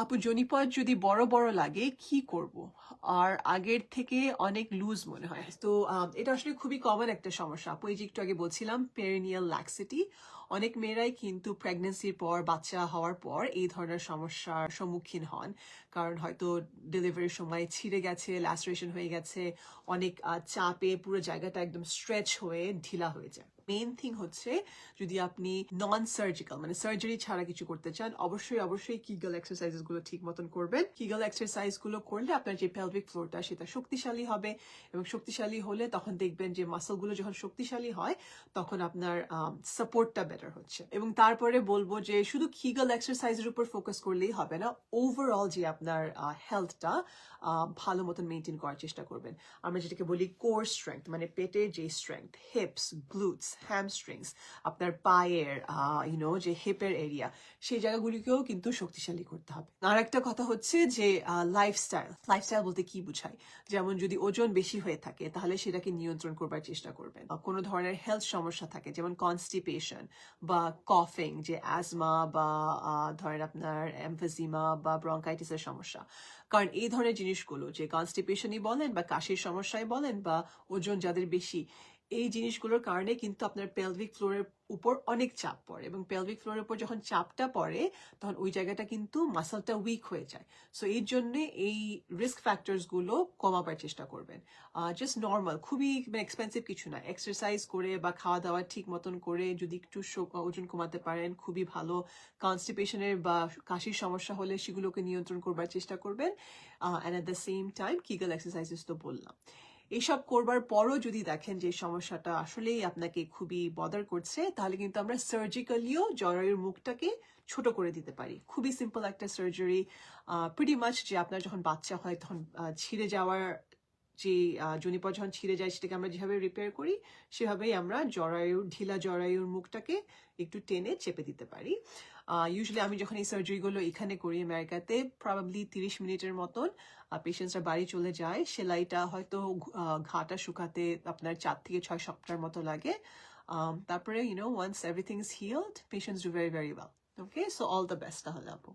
আপু, জনিপদ যদি বড় বড় লাগে, কি করব? আর আগের থেকে অনেক লুজ মনে হয়। তো এটা আসলে খুবই কমন একটা সমস্যা। আপু, এই যে একটু আগে বলছিলাম পেরিনিয়াল ল্যাক্সিটি অনেক মেয়েরাই কিন্তু প্রেগনেন্সির পর, বাচ্চা হওয়ার পর এই ধরনের সমস্যার সম্মুখীন হন। কারণ হয়তো ডেলিভারির সময় ছিঁড়ে গেছে ল্যাসরেশন হয়ে গেছে, অনেক চাপে পুরো জায়গাটা একদম স্ট্রেচ হয়ে ঢিলা হয়ে যায়। মেইন থিং হচ্ছে যদি আপনি নন সার্জিক্যাল মানে সার্জারি ছাড়া কিছু করতে চান, অবশ্যই অবশ্যই কিগল এক্সারসাইজেসগুলো ঠিক মতন করবেন। কিগল এক্সারসাইজগুলো করলে আপনার যে পেলভিক ফ্লোরটা সেটা শক্তিশালী হবে এবং শক্তিশালী হলে তখন দেখবেন যে মাসলগুলো যখন শক্তিশালী হয়, তখন আপনার সাপোর্টটা বেটার হচ্ছে। এবং তারপরে বলব যে শুধু কিগল এক্সারসাইজের উপর ফোকাস করলেই হবে না ওভারঅল যে আপনার হেলথটা ভালো মতন মেনটেন করার চেষ্টা করবেন। আমরা যেটাকে বলি কোর স্ট্রেংথ মানে পেটের যে স্ট্রেংথ হিপস গ্লুটস হ্যামস্ট্রিংস আপনার পায়ের ইউনো যে হিপের এরিয়া সেই জায়গাগুলিকেও কিন্তু শক্তিশালী করতে হবে। আর একটা কথা হচ্ছে যে লাইফস্টাইল লাইফস্টাইল বলতে কি বুঝায়? যেমন যদি ওজন বেশি হয়ে থাকে, তাহলে সেটাকে নিয়ন্ত্রণ করবার চেষ্টা করবেন। বা কোনো ধরনের হেলথ সমস্যা থাকে, যেমন কনস্টিপেশন বা কফিং যে অ্যাজমা বা ধরেন আপনার এমফেজিমা বা ব্রঙ্কাইটিসের সমস্যা। কারণ এই ধরনের জিনিসগুলো, যে কনস্টিপেশনই বলেন বা কাশির সমস্যায় বলেন বা ওজন যাদের বেশি এই জিনিসগুলোর কারণে কিন্তু আপনার পেলভিক ফ্লোরের উপর অনেক চাপ পড়ে এবং পেলভিক ফ্লোরের উপর যখন চাপটা পড়ে, তখন ওই জায়গাটা কিন্তু মাসলটা উইক হয়ে যায়। সো এই জন্য এই রিস্ক ফ্যাক্টরসগুলো কমাবার চেষ্টা করবেন। জাস্ট নর্মাল খুবই মানে এক্সপেন্সিভ কিছু না। এক্সারসাইজ করে বা খাওয়া দাওয়া ঠিক মতন করে যদি একটু ওজন কমাতে পারেন, খুবই ভালো। কনস্টিপেশনের বা কাশির সমস্যা হলে সেগুলোকে নিয়ন্ত্রণ করবার চেষ্টা করবেন। And at the same time kegel exercises তো বললাম। এইসব করবার পরও যদি দেখেন যে সমস্যাটা আসলেই আপনাকে খুবই বদার করছে, তাহলে কিন্তু আমরা সার্জিক্যালিও জরায়ুর মুখটাকে ছোট করে দিতে পারি। খুবই সিম্পল একটা সার্জারি প্রিটি মাছ যে আপনার যখন বাচ্চা হয় তখন ছিঁড়ে যাওয়ার যে জনিপর যখন ছিঁড়ে যায় সেটাকে আমরা যেভাবে রিপেয়ার করি, সেভাবেই আমরা জরায়ুর, ঢিলা জরায়ুর মুখটাকে একটু টেনে চেপে দিতে পারি। ইউজুয়ালি আমি যখন এই সার্জারিগুলো এখানে করি আমেরিকাতে প্রবাবলি তিরিশ মিনিটের মতন পেশেন্টসরা বাড়ি চলে যায়। সেলাইটা হয়তো ঘাটা শুকাতে আপনার চার থেকে ছয় সপ্তাহের মতো লাগে। তারপরে you know once everything is healed patients do very very well okay so all the best তাহলে আপু।